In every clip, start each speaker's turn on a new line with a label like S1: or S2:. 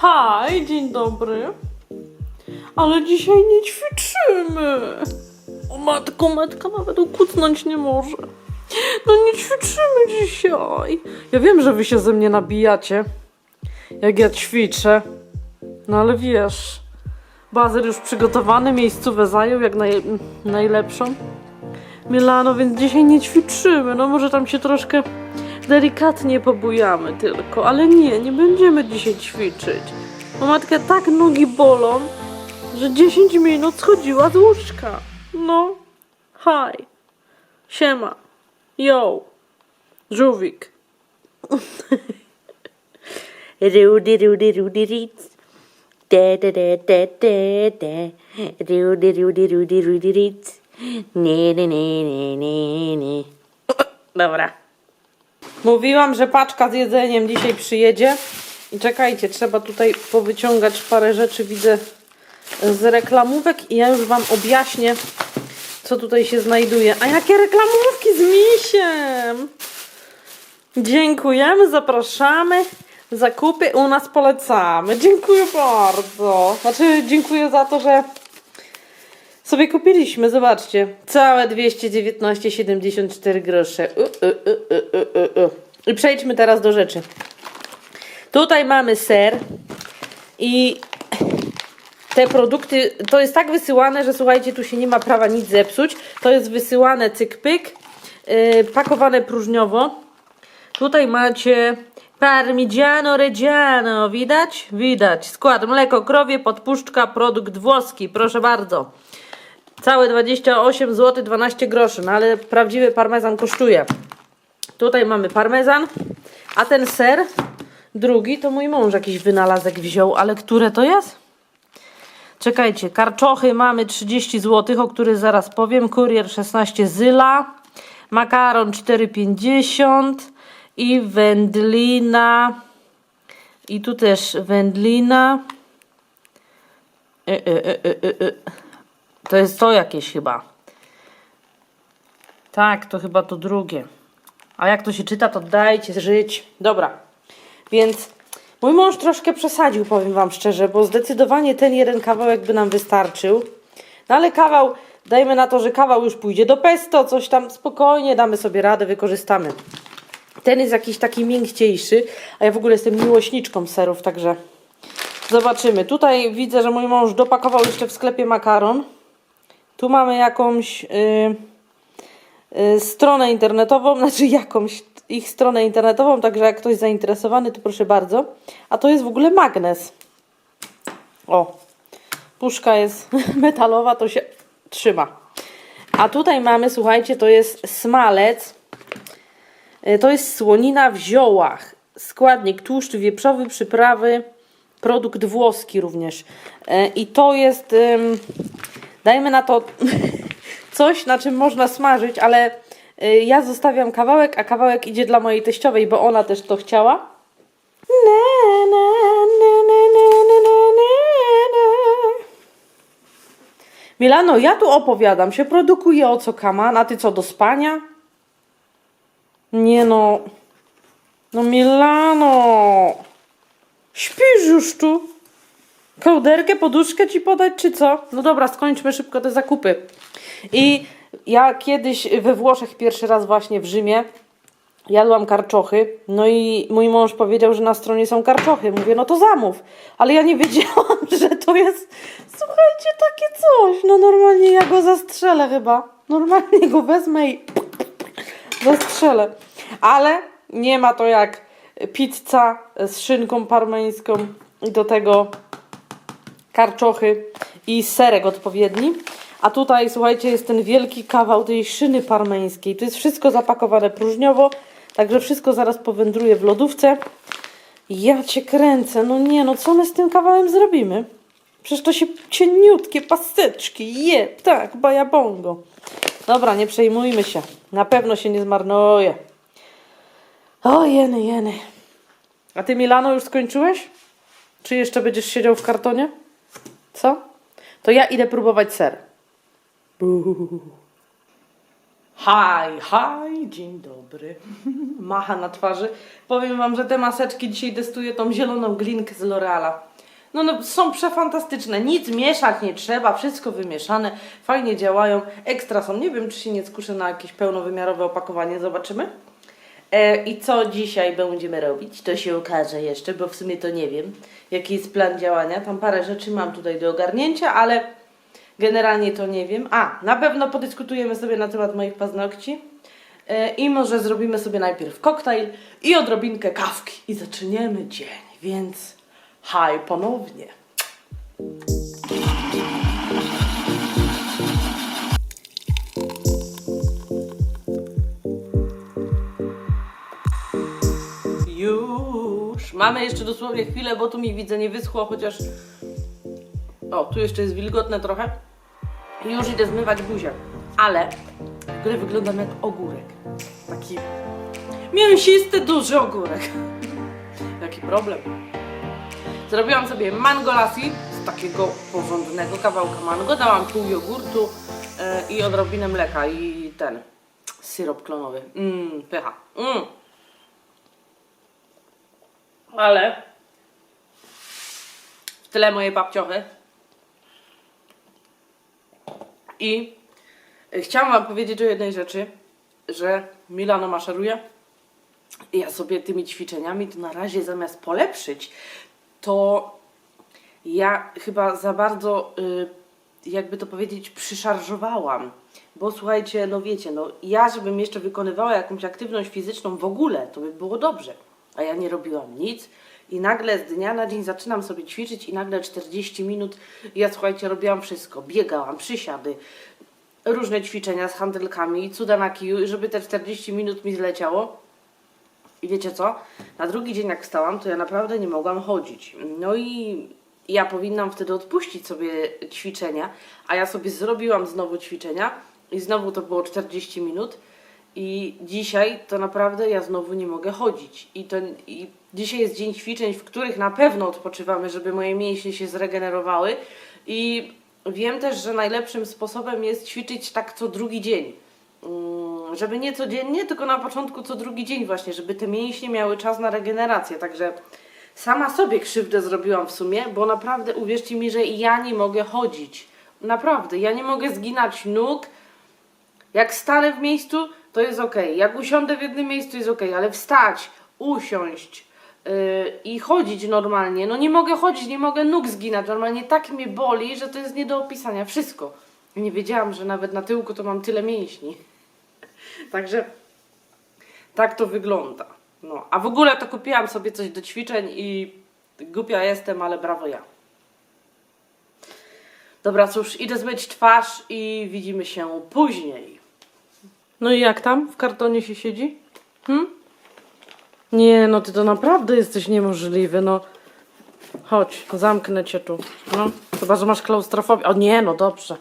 S1: Haj, dzień dobry. Ale dzisiaj nie ćwiczymy. O matko, matka nawet ukucnąć nie może. No nie ćwiczymy dzisiaj. Ja wiem, że wy się ze mnie nabijacie, jak ja ćwiczę. No ale wiesz, bazer już przygotowany, miejscówę zajął jak naj, najlepszą. Milano, więc dzisiaj nie ćwiczymy. No może tam się troszkę delikatnie pobujamy tylko, ale nie, nie będziemy dzisiaj ćwiczyć. Bo matka tak nogi bolą, że 10 minut schodziła z łóżka. No, haj, siema, yo, żółwik.
S2: Rudy, rudy, rudy, ric. Da, da, da, da, da, da. Rudy, rudy, rudy, rudy, ric. Nie, nie, nie, nie, nie, nie.
S1: Dobra. Mówiłam, że paczka z jedzeniem dzisiaj przyjedzie. I czekajcie, trzeba tutaj powyciągać parę rzeczy, widzę z reklamówek i ja już Wam objaśnię, co tutaj się znajduje. A jakie reklamówki z misiem! Dziękujemy, zapraszamy. Zakupy u nas polecamy. Dziękuję bardzo. Znaczy, dziękuję za to, że sobie kupiliśmy. Zobaczcie. Całe 219,74 grosze. U, u, u, u, u, u. I przejdźmy teraz do rzeczy. Tutaj mamy ser i te produkty, to jest tak wysyłane, że słuchajcie, tu się nie ma prawa nic zepsuć. To jest wysyłane cyk-pyk, yy, pakowane próżniowo. Tutaj macie Parmigiano Reggiano, widać? Widać. Skład mleko krowie, podpuszczka, produkt włoski, proszę bardzo. Całe 28 zł 12 groszy, no ale prawdziwy parmezan kosztuje. Tutaj mamy parmezan, a ten ser drugi to mój mąż jakiś wynalazek wziął, ale które to jest? Czekajcie, karczochy mamy 30 zł, o których zaraz powiem. Kurier 16 zyla, makaron 4,50 i wędlina. I tu też wędlina. E, e, e, e, e. To jest to jakieś chyba. Tak, to chyba to drugie. A jak to się czyta, to dajcie żyć. Dobra. Więc mój mąż troszkę przesadził, powiem Wam szczerze, bo zdecydowanie ten jeden kawałek by nam wystarczył. No ale kawał, dajmy na to, że kawał już pójdzie do pesto, coś tam spokojnie, damy sobie radę, wykorzystamy. Ten jest jakiś taki miękciejszy, a ja w ogóle jestem miłośniczką serów, także zobaczymy. Tutaj widzę, że mój mąż dopakował jeszcze w sklepie makaron. Tu mamy jakąś y, y, stronę internetową, znaczy jakąś ich stronę internetową, także jak ktoś zainteresowany, to proszę bardzo. A to jest w ogóle magnes. O, puszka jest metalowa, to się trzyma. A tutaj mamy, słuchajcie, to jest smalec. Y, To jest słonina w ziołach. Składnik tłuszcz wieprzowy, przyprawy, produkt włoski również. Y, I to jest, Dajmy na to coś, na czym można smażyć, ale y, ja zostawiam kawałek, a kawałek idzie dla mojej teściowej, bo ona też to chciała. Na, na, na, na, na, na, na. Milano, ja tu opowiadam, się produkuje o co kama? Na ty co, do spania? Nie no... No Milano! Śpisz już tu? Kołderkę, poduszkę ci podać, czy co? No dobra, skończmy szybko te zakupy. I ja kiedyś we Włoszech pierwszy raz właśnie w Rzymie jadłam karczochy. No i mój mąż powiedział, że na stronie są karczochy. Mówię, no to zamów. Ale ja nie wiedziałam, że to jest, słuchajcie, takie coś. No normalnie ja go zastrzelę chyba. Normalnie go wezmę i zastrzelę. Ale nie ma to jak pizza z szynką parmeńską i do tego karczochy i serek odpowiedni. A tutaj, słuchajcie, jest ten wielki kawał tej szyny parmeńskiej. To jest wszystko zapakowane próżniowo, także wszystko zaraz powędruje w lodówce. Ja cię kręcę, no nie, no co my z tym kawałem zrobimy? Przecież to się cieniutkie pasteczki je, tak, bajabongo. Dobra, nie przejmujmy się. Na pewno się nie zmarnuje. O, jeny, jeny. A ty, Milano, już skończyłeś? Czy jeszcze będziesz siedział w kartonie? Co? To ja idę próbować ser. Buu. Hi, hi, dzień dobry. Macha na twarzy. Powiem Wam, że te maseczki dzisiaj testuję tą zieloną glinkę z L'Oreala. No, no, są przefantastyczne. Nic mieszać nie trzeba, wszystko wymieszane, fajnie działają, ekstra są. Nie wiem, czy się nie skuszę na jakieś pełnowymiarowe opakowanie, zobaczymy. E, I co dzisiaj będziemy robić? To się okaże jeszcze, bo w sumie to nie wiem, jaki jest plan działania. Tam parę rzeczy mam tutaj do ogarnięcia, ale generalnie to nie wiem. A, na pewno podyskutujemy sobie na temat moich paznokci. E, I może zrobimy sobie najpierw koktajl i odrobinkę kawki. I zaczniemy dzień, więc haj ponownie. Mamy jeszcze dosłownie chwilę, bo tu mi widzę nie wyschło, chociaż. O, tu jeszcze jest wilgotne trochę. I już idę zmywać buzię. Ale w ogóle wyglądam jak ogórek. Taki mięsisty, duży ogórek. Jaki problem. Zrobiłam sobie mango lassi z takiego porządnego kawałka mango. Dałam pół jogurtu e, i odrobinę mleka i ten syrop klonowy. Mmm, pycha. Mmm. Ale w tyle moje babciochy. I chciałam Wam powiedzieć o jednej rzeczy, że Milano maszeruje. I ja sobie tymi ćwiczeniami to na razie zamiast polepszyć, to ja chyba za bardzo, y, jakby to powiedzieć, przyszarżowałam. Bo słuchajcie, no wiecie, no ja, żebym jeszcze wykonywała jakąś aktywność fizyczną w ogóle, to by było dobrze. A ja nie robiłam nic. I nagle z dnia na dzień zaczynam sobie ćwiczyć i nagle 40 minut, ja słuchajcie, robiłam wszystko. Biegałam, przysiady, różne ćwiczenia z handelkami, cuda na kiju, żeby te 40 minut mi zleciało. I wiecie co? Na drugi dzień jak wstałam, to ja naprawdę nie mogłam chodzić. No i ja powinnam wtedy odpuścić sobie ćwiczenia, a ja sobie zrobiłam znowu ćwiczenia i znowu to było 40 minut. I dzisiaj to naprawdę ja znowu nie mogę chodzić. I, to, I dzisiaj jest dzień ćwiczeń, w których na pewno odpoczywamy, żeby moje mięśnie się zregenerowały. I wiem też, że najlepszym sposobem jest ćwiczyć tak co drugi dzień. Mm, Żeby nie codziennie, tylko na początku co drugi dzień właśnie, żeby te mięśnie miały czas na regenerację. Także sama sobie krzywdę zrobiłam w sumie, bo naprawdę uwierzcie mi, że ja nie mogę chodzić. Naprawdę, ja nie mogę zginać nóg. Jak stanę w miejscu, to jest ok. Jak usiądę w jednym miejscu, jest ok, ale wstać, usiąść yy, i chodzić normalnie. No nie mogę chodzić, nie mogę nóg zginać. Normalnie tak mnie boli, że to jest nie do opisania. Wszystko. Nie wiedziałam, że nawet na tyłku to mam tyle mięśni. Także tak to wygląda. No, a w ogóle to kupiłam sobie coś do ćwiczeń i głupia jestem, ale brawo ja. Dobra, cóż, idę zmyć twarz i widzimy się później. No i jak tam w kartonie się siedzi? Hm? Nie, no ty to naprawdę jesteś niemożliwy, no. Chodź, zamknę cię tu. No, chyba, że masz klaustrofobię. O nie, no dobrze.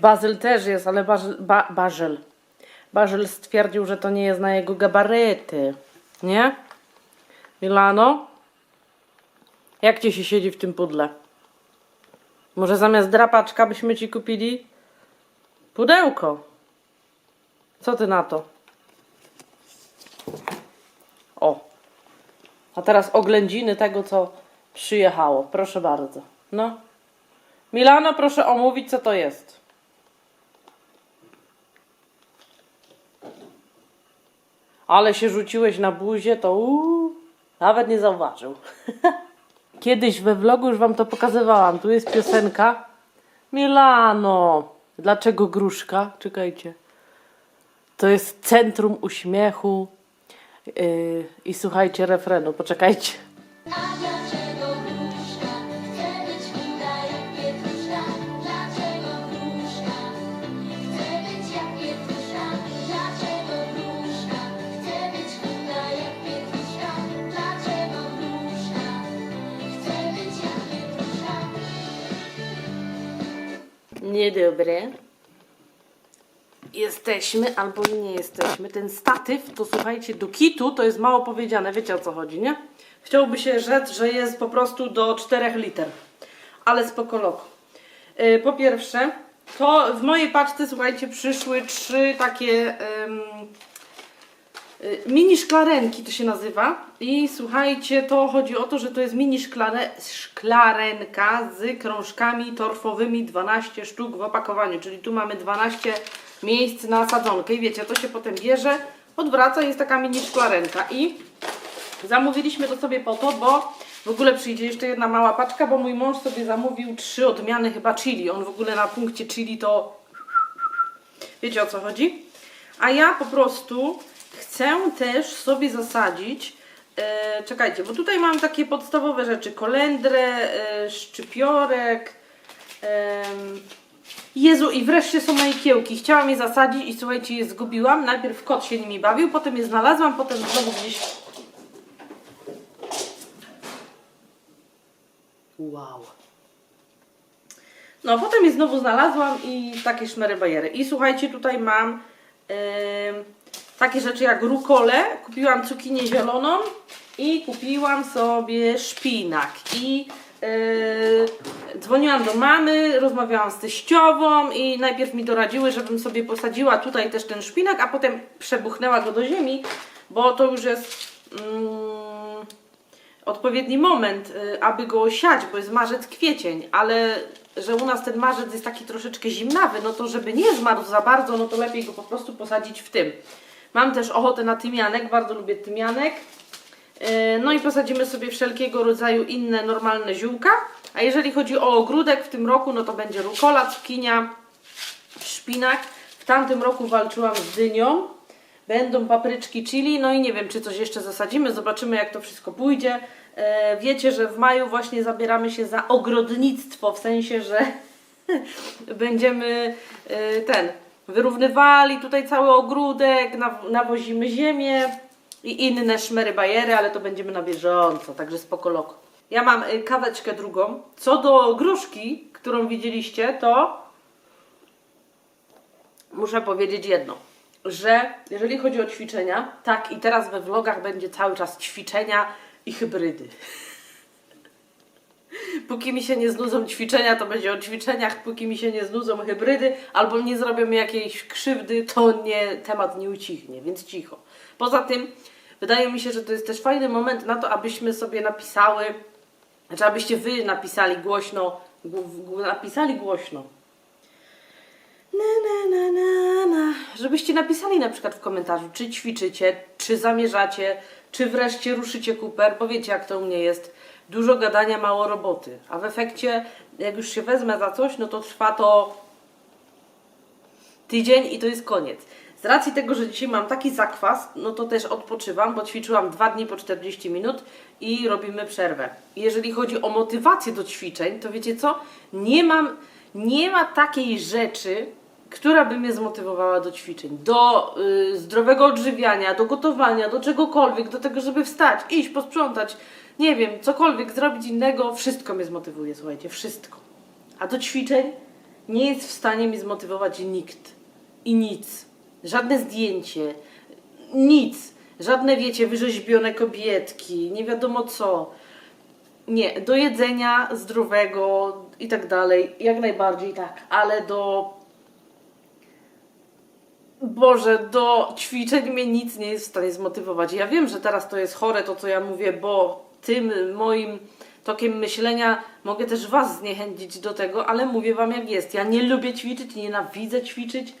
S1: Bazyl też jest, ale Bazyl, ba, Bazyl. Bazyl stwierdził, że to nie jest na jego gabaryty. Nie? Milano? Jak ci się siedzi w tym pudle? Może zamiast drapaczka byśmy ci kupili pudełko? Co ty na to? O. A teraz oględziny tego, co przyjechało. Proszę bardzo. No. Milano, proszę omówić, co to jest. Ale się rzuciłeś na buzię, to uu, nawet nie zauważył. Kiedyś we vlogu już wam to pokazywałam. Tu jest piosenka. Milano. Dlaczego gruszka? Czekajcie. To jest centrum uśmiechu. Yy, I słuchajcie refrenu. Poczekajcie.
S3: A dlaczego gruszka chce być chuda jak pietruszka? Dlaczego gruszka chce być jak pietruszka? Dlaczego gruszka chce być chuda jak pietruszka? Dlaczego gruszka chce być jak pietruszka?
S1: Niedobre. Jesteśmy albo nie jesteśmy. Ten statyw, to słuchajcie, do kitu to jest mało powiedziane. Wiecie o co chodzi, nie? Chciałoby się rzec, że jest po prostu do 4 liter. Ale spoko loko. Yy, Po pierwsze, To w mojej paczce, słuchajcie, przyszły trzy takie y, mini szklarenki, to się nazywa. I słuchajcie, to chodzi o to, że to jest mini szklare, szklarenka z krążkami torfowymi, 12 sztuk w opakowaniu. Czyli tu mamy 12 miejsc na sadzonkę. I wiecie, to się potem bierze, odwraca, jest taka mini szklarenka. I Zamówiliśmy to sobie po to, bo w ogóle przyjdzie jeszcze jedna mała paczka, bo mój mąż sobie zamówił trzy odmiany chyba chili. On w ogóle na punkcie chili to wiecie o co chodzi. A ja po prostu chcę też sobie zasadzić e, czekajcie, bo tutaj mam takie podstawowe rzeczy. Kolendrę, e, szczypiorek, Jezu, i wreszcie są moje kiełki. Chciałam je zasadzić i słuchajcie, je zgubiłam. Najpierw kot się nimi bawił, potem je znalazłam, potem znowu gdzieś Wow. No, potem je znowu znalazłam i takie szmery bajery. I słuchajcie, tutaj mam em, takie rzeczy jak rukole. Kupiłam cukinię zieloną i kupiłam sobie szpinak. I yy, dzwoniłam do mamy, rozmawiałam z teściową i najpierw mi doradziły, żebym sobie posadziła tutaj też ten szpinak, a potem przebuchnęła go do ziemi, bo to już jest... Mm, odpowiedni moment, y, aby go siać, bo jest marzec, kwiecień, ale że u nas ten marzec jest taki troszeczkę zimnawy, no to żeby nie zmarł za bardzo, no to lepiej go po prostu posadzić w tym. Mam też ochotę na tymianek, bardzo lubię tymianek. Y, No i posadzimy sobie wszelkiego rodzaju inne normalne ziółka. A jeżeli chodzi o ogródek w tym roku, no to będzie rukola, cukinia, szpinak. W tamtym roku walczyłam z dynią. Będą papryczki chili, no i nie wiem, czy coś jeszcze zasadzimy. Zobaczymy, jak to wszystko pójdzie. E, wiecie, że w maju właśnie zabieramy się za ogrodnictwo, w sensie, że będziemy e, ten wyrównywali tutaj cały ogródek, naw- nawozimy ziemię i inne szmery bajery, ale to będziemy na bieżąco, także spoko loko. Ja mam e, kaweczkę drugą. Co do gruszki, którą widzieliście, to muszę powiedzieć jedno, że jeżeli chodzi o ćwiczenia, tak i teraz we vlogach będzie cały czas ćwiczenia i hybrydy. Póki mi się nie znudzą ćwiczenia, to będzie o ćwiczeniach, póki mi się nie znudzą hybrydy, albo nie zrobią mi jakiejś krzywdy, to nie, temat nie ucichnie, więc cicho. Poza tym, wydaje mi się, że to jest też fajny moment na to, abyśmy sobie napisały, znaczy abyście wy napisali głośno, napisali głośno, na, na, na, na, na. Żebyście napisali na przykład w komentarzu, czy ćwiczycie, czy zamierzacie, czy wreszcie ruszycie kuper, bo wiecie jak to u mnie jest. Dużo gadania, mało roboty. A w efekcie, jak już się wezmę za coś, no to trwa to tydzień i to jest koniec. Racji tego, że dzisiaj mam taki zakwas, no to też odpoczywam, bo ćwiczyłam dwa dni po 40 minut i robimy przerwę. Jeżeli chodzi o motywację do ćwiczeń, to wiecie co? Nie mam, nie ma takiej rzeczy, która by mnie zmotywowała do ćwiczeń, do y, zdrowego odżywiania, do gotowania, do czegokolwiek, do tego, żeby wstać, iść, posprzątać, nie wiem, cokolwiek zrobić innego, wszystko mnie zmotywuje, słuchajcie, wszystko. A do ćwiczeń nie jest w stanie mi zmotywować nikt i nic. Żadne zdjęcie, nic. Żadne, wiecie, wyrzeźbione kobietki, nie wiadomo co. Nie, do jedzenia zdrowego i tak dalej, jak najbardziej tak, ale do. Boże, do ćwiczeń mnie nic nie jest w stanie zmotywować. Ja wiem, że teraz to jest chore to, co ja mówię, bo tym moim tokiem myślenia mogę też Was zniechęcić do tego, ale mówię Wam jak jest. Ja nie lubię ćwiczyć, nienawidzę ćwiczyć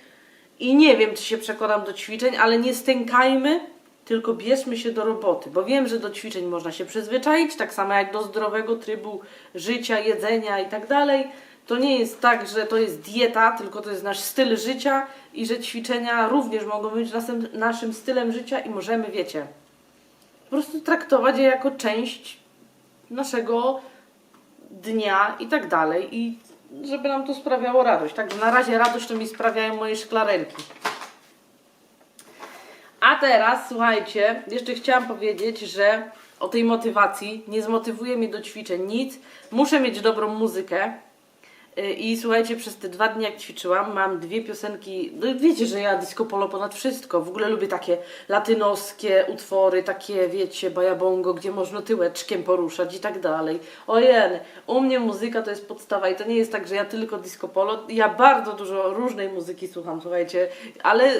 S1: i nie wiem, czy się przekonam do ćwiczeń, ale nie stękajmy, tylko bierzmy się do roboty, bo wiem, że do ćwiczeń można się przyzwyczaić, tak samo jak do zdrowego trybu życia, jedzenia i tak dalej. To nie jest tak, że to jest dieta, tylko to jest nasz styl życia i że ćwiczenia również mogą być naszym, stylem życia i możemy, wiecie, po prostu traktować je jako część naszego dnia i tak dalej i żeby nam to sprawiało radość. Także na razie radość to mi sprawiają moje szklarenki. A teraz, słuchajcie, jeszcze chciałam powiedzieć, że o tej motywacji nie zmotywuje mnie do ćwiczeń nic. Muszę mieć dobrą muzykę. Y, I słuchajcie, przez te dwa dni jak ćwiczyłam, mam dwie piosenki, no wiecie, że ja disco polo ponad wszystko, w ogóle lubię takie latynoskie utwory, takie wiecie, bajabongo, gdzie można tyłeczkiem poruszać i tak dalej. Ojej, u mnie muzyka to jest podstawa i to nie jest tak, że ja tylko disco polo, ja bardzo dużo różnej muzyki słucham, słuchajcie, ale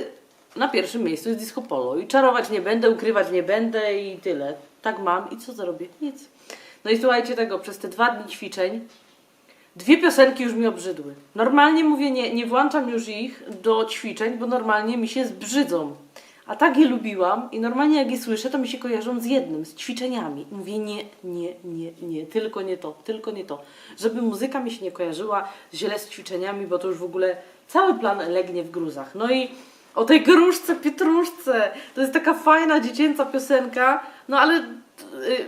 S1: na pierwszym miejscu jest disco polo i czarować nie będę, ukrywać nie będę i tyle. Tak mam i co zrobię? Nic. No i słuchajcie tego, przez te dwa dni ćwiczeń Dwie piosenki już mi obrzydły. Normalnie mówię, nie, nie włączam już ich do ćwiczeń, bo normalnie mi się zbrzydzą. A tak je lubiłam i normalnie jak je słyszę, to mi się kojarzą z jednym, z ćwiczeniami. Mówię nie, nie, nie, nie, tylko nie to, tylko nie to. Żeby muzyka mi się nie kojarzyła źle z ćwiczeniami, bo to już w ogóle cały plan legnie w gruzach. No i o tej gruszce, pietruszce, to jest taka fajna, dziecięca piosenka, no ale... y,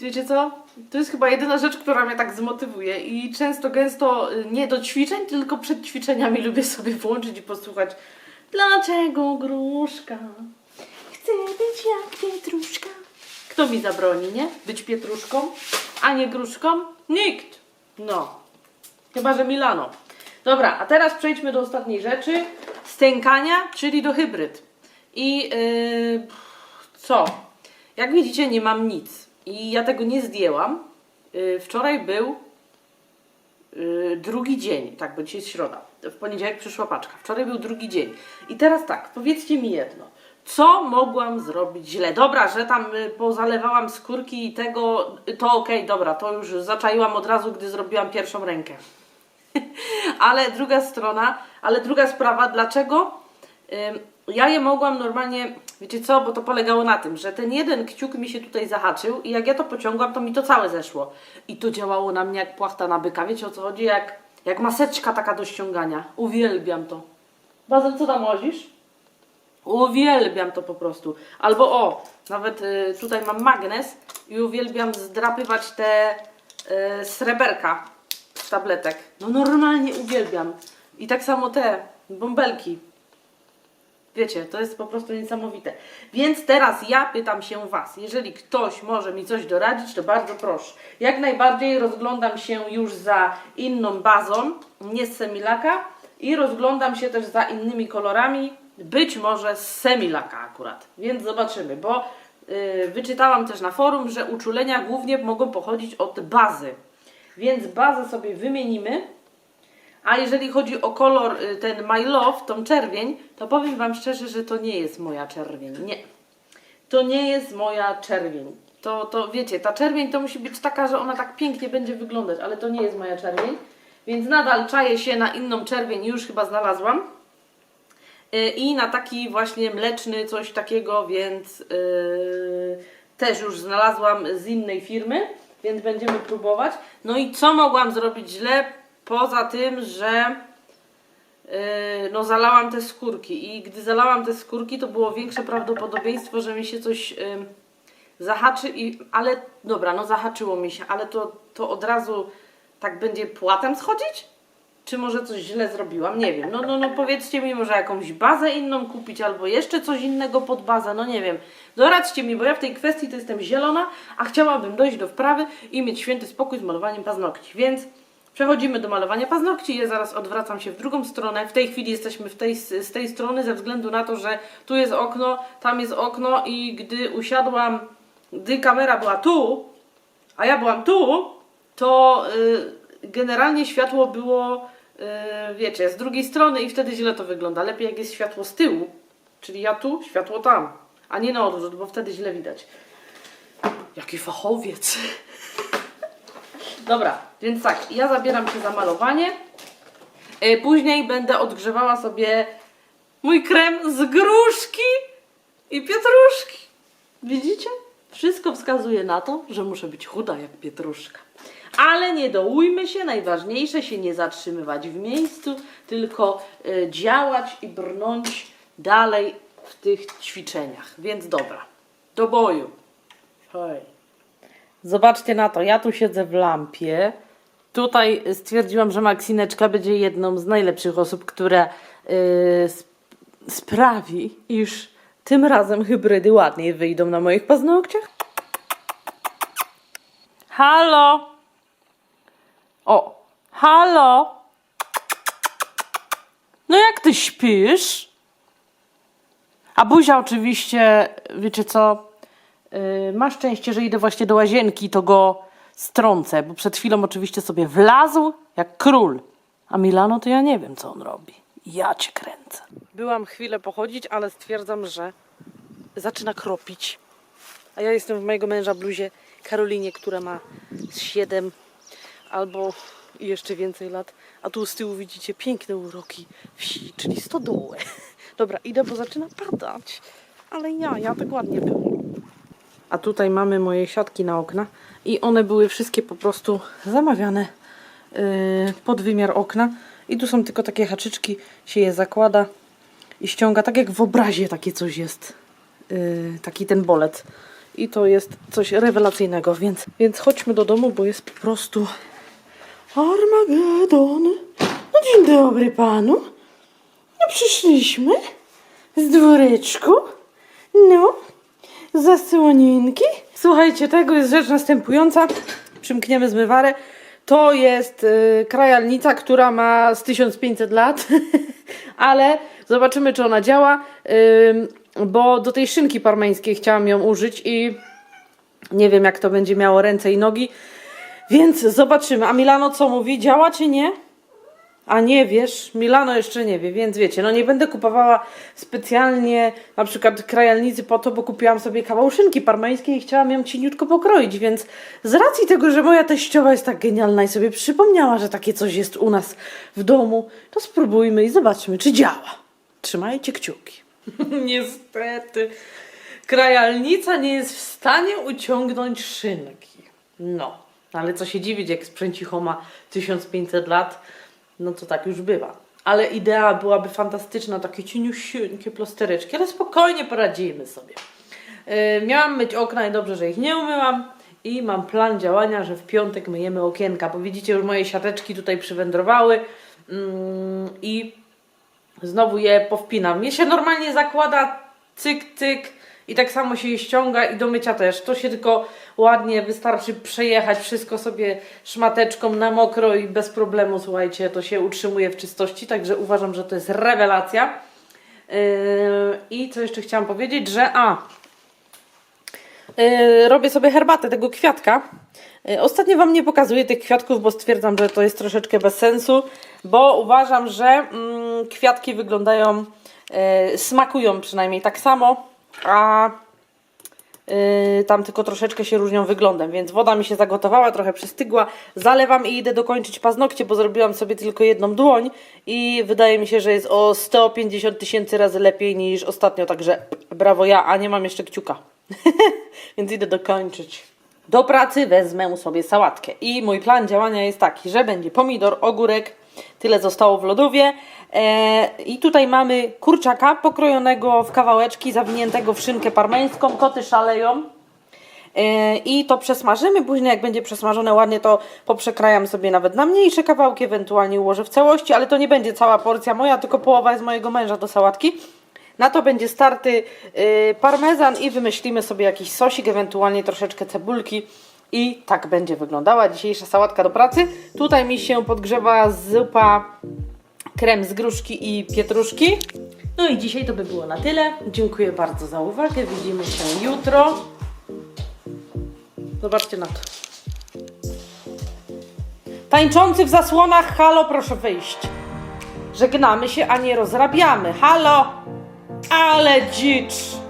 S1: Wiecie co? To jest chyba jedyna rzecz, która mnie tak zmotywuje i często, gęsto y, nie do ćwiczeń, tylko przed ćwiczeniami lubię sobie włączyć i posłuchać Dlaczego gruszka? Chcę być jak pietruszka. Kto mi zabroni, nie? Być pietruszką, a nie gruszką? Nikt. No. Chyba, że Milano. Dobra, a teraz przejdźmy do ostatniej rzeczy. Stękania, czyli do hybryd. I yy, co? Jak widzicie, nie mam nic. I ja tego nie zdjęłam. Yy, wczoraj był yy, drugi dzień, tak, bo dzisiaj jest środa. W poniedziałek przyszła paczka. Wczoraj był drugi dzień. I teraz tak, powiedzcie mi jedno. Co mogłam zrobić źle? Dobra, że tam y, pozalewałam skórki i tego, y, to okej, dobra, to już zaczaiłam od razu, gdy zrobiłam pierwszą rękę. ale druga strona, ale druga sprawa, dlaczego ja je mogłam normalnie, wiecie co, bo to polegało na tym, że ten jeden kciuk mi się tutaj zahaczył i jak ja to pociągłam, to mi to całe zeszło. I to działało na mnie jak płachta na byka. Wiecie o co chodzi? Jak, jak maseczka taka do ściągania. Uwielbiam to. Bazel, co tam łozisz? Uwielbiam to po prostu. Albo o, nawet y, tutaj mam magnes i uwielbiam zdrapywać te y, sreberka z tabletek. No normalnie uwielbiam. I tak samo te bąbelki. Wiecie, to jest po prostu niesamowite. Więc teraz ja pytam się Was, jeżeli ktoś może mi coś doradzić, to bardzo proszę. Jak najbardziej rozglądam się już za inną bazą, nie z Semilaka i rozglądam się też za innymi kolorami, być może z Semilaka akurat. Więc zobaczymy, bo yy, wyczytałam też na forum, że uczulenia głównie mogą pochodzić od bazy. Więc bazę sobie wymienimy. A jeżeli chodzi o kolor y, ten My Love, tą czerwień, to powiem Wam szczerze, że to nie jest moja czerwień. Nie. To nie jest moja czerwień. To, to wiecie, ta czerwień to musi być taka, że ona tak pięknie będzie wyglądać, ale to nie jest moja czerwień. Więc nadal czaję się na inną czerwień, już chyba znalazłam. Y, I na taki właśnie mleczny coś takiego, więc yy, też już znalazłam z innej firmy, więc będziemy próbować. No i co mogłam zrobić źle? Poza tym, że yy, no zalałam te skórki i gdy zalałam te skórki, to było większe prawdopodobieństwo, że mi się coś yy, zahaczy, i, ale dobra, no zahaczyło mi się, ale to, to od razu tak będzie płatem schodzić? Czy może coś źle zrobiłam? Nie wiem. No, no, no powiedzcie mi, może jakąś bazę inną kupić, albo jeszcze coś innego pod bazę, no nie wiem. Doradźcie mi, bo ja w tej kwestii to jestem zielona, a chciałabym dojść do wprawy i mieć święty spokój z malowaniem paznokci. Więc przechodzimy do malowania paznokci. Ja zaraz odwracam się w drugą stronę. W tej chwili jesteśmy w tej, z tej strony ze względu na to, że tu jest okno, tam jest okno i gdy usiadłam, gdy kamera była tu, a ja byłam tu, to y, generalnie światło było, y, wiecie, z drugiej strony i wtedy źle to wygląda. Lepiej jak jest światło z tyłu, czyli ja tu, światło tam, a nie na odwrót, bo wtedy źle widać. Jaki fachowiec. Dobra, więc tak, ja zabieram się za malowanie. Y, Później będę odgrzewała sobie mój krem z gruszki i pietruszki. Widzicie? Wszystko wskazuje na to, że muszę być chuda jak pietruszka. Ale nie dołujmy się, najważniejsze się nie zatrzymywać w miejscu, tylko y, działać i brnąć dalej w tych ćwiczeniach. Więc dobra, do boju. Hej. Zobaczcie na to, ja tu siedzę w lampie. Tutaj stwierdziłam, że Maksineczka będzie jedną z najlepszych osób, która yy, sp- sprawi, iż tym razem hybrydy ładniej wyjdą na moich paznokciach. Halo! O, Halo? No jak ty śpisz? A Buzia oczywiście, wiecie co, ma szczęście, że idę właśnie do łazienki, to go strącę, bo przed chwilą oczywiście sobie wlazł jak król. A Milano to ja nie wiem, co on robi. Ja cię kręcę. Byłam chwilę pochodzić, ale stwierdzam, że zaczyna kropić. A ja jestem w mojego męża bluzie Karolinie, która ma 7 albo jeszcze więcej lat. A tu z tyłu widzicie piękne uroki wsi, czyli stodołę. Dobra, idę, bo zaczyna padać. Ale ja, ja tak ładnie było. A tutaj mamy moje siatki na okna i one były wszystkie po prostu zamawiane yy, pod wymiar okna. I tu są tylko takie haczyczki, się je zakłada i ściąga, tak jak w obrazie takie coś jest. Yy, taki ten bolet. I to jest coś rewelacyjnego, więc, więc chodźmy do domu, bo jest po prostu Armagedon. No dzień dobry panu. No przyszliśmy z dworeczku. No, zasłoninki. Słuchajcie, tego jest rzecz następująca. Przymkniemy zmywarę. To jest y, krajalnica, która ma z 1500 lat, ale zobaczymy, czy ona działa, ym, bo do tej szynki parmeńskiej chciałam ją użyć i nie wiem, jak to będzie miało ręce i nogi, więc zobaczymy. A Milano co mówi? Działa czy nie? A nie wiesz, Milano jeszcze nie wie, więc wiecie, no nie będę kupowała specjalnie na przykład krajalnicy po to, bo kupiłam sobie kawał szynki parmeńskiej i chciałam ją cieniutko pokroić, więc z racji tego, że moja teściowa jest tak genialna i sobie przypomniała, że takie coś jest u nas w domu, to spróbujmy i zobaczmy, czy działa. Trzymajcie kciuki. Niestety, krajalnica nie jest w stanie uciągnąć szynki. No, ale co się dziwić, jak sprzęcicho ma 1500 lat, no to tak już bywa. Ale idea byłaby fantastyczna, takie cieniusieńkie plastereczki, ale spokojnie poradzimy sobie. Yy, miałam myć okna i dobrze, że ich nie umyłam. I mam plan działania, że w piątek myjemy okienka, bo widzicie, już moje siateczki tutaj przywędrowały mm, i znowu je powpinam. Mnie się normalnie zakłada cyk, cyk i tak samo się je ściąga i do mycia też. To się tylko ładnie wystarczy przejechać wszystko sobie szmateczką na mokro i bez problemu, słuchajcie, to się utrzymuje w czystości, także uważam, że to jest rewelacja. Yy, I co jeszcze chciałam powiedzieć, że a, Yy, robię sobie herbatę tego kwiatka. Yy, Ostatnio Wam nie pokazuję tych kwiatków, bo stwierdzam, że to jest troszeczkę bez sensu, bo uważam, że mm, kwiatki wyglądają, smakują przynajmniej tak samo, a yy, tam tylko troszeczkę się różnią wyglądem, więc woda mi się zagotowała, trochę przystygła, zalewam i idę dokończyć paznokcie, bo zrobiłam sobie tylko jedną dłoń i wydaje mi się, że jest o 150 tysięcy razy lepiej niż ostatnio, także brawo ja, a nie mam jeszcze kciuka. Więc idę dokończyć. Do pracy wezmę sobie sałatkę. I mój plan działania jest taki, że będzie pomidor, ogórek, tyle zostało w lodówie. E, I tutaj mamy kurczaka pokrojonego w kawałeczki, zawiniętego w szynkę parmeńską. Koty szaleją. E, I to przesmażymy. Później, jak będzie przesmażone ładnie, to poprzekrajam sobie nawet na mniejsze kawałki, ewentualnie ułożę w całości, ale to nie będzie cała porcja moja, tylko połowa jest mojego męża do sałatki. Na to będzie starty yy, parmezan i wymyślimy sobie jakiś sosik, ewentualnie troszeczkę cebulki. I tak będzie wyglądała dzisiejsza sałatka do pracy. Tutaj mi się podgrzewa zupa krem z gruszki i pietruszki. No i dzisiaj to by było na tyle. Dziękuję bardzo za uwagę. Widzimy się jutro. Zobaczcie na to. Tańczący w zasłonach, halo, proszę wyjść. Żegnamy się, a nie rozrabiamy. Halo! Ale dzicz!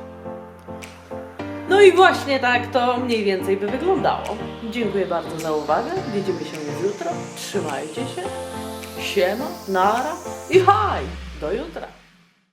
S1: No i właśnie tak to mniej więcej by wyglądało. Dziękuję bardzo za uwagę. Widzimy się już jutro. Trzymajcie się. Siema, nara i haj! Do jutra.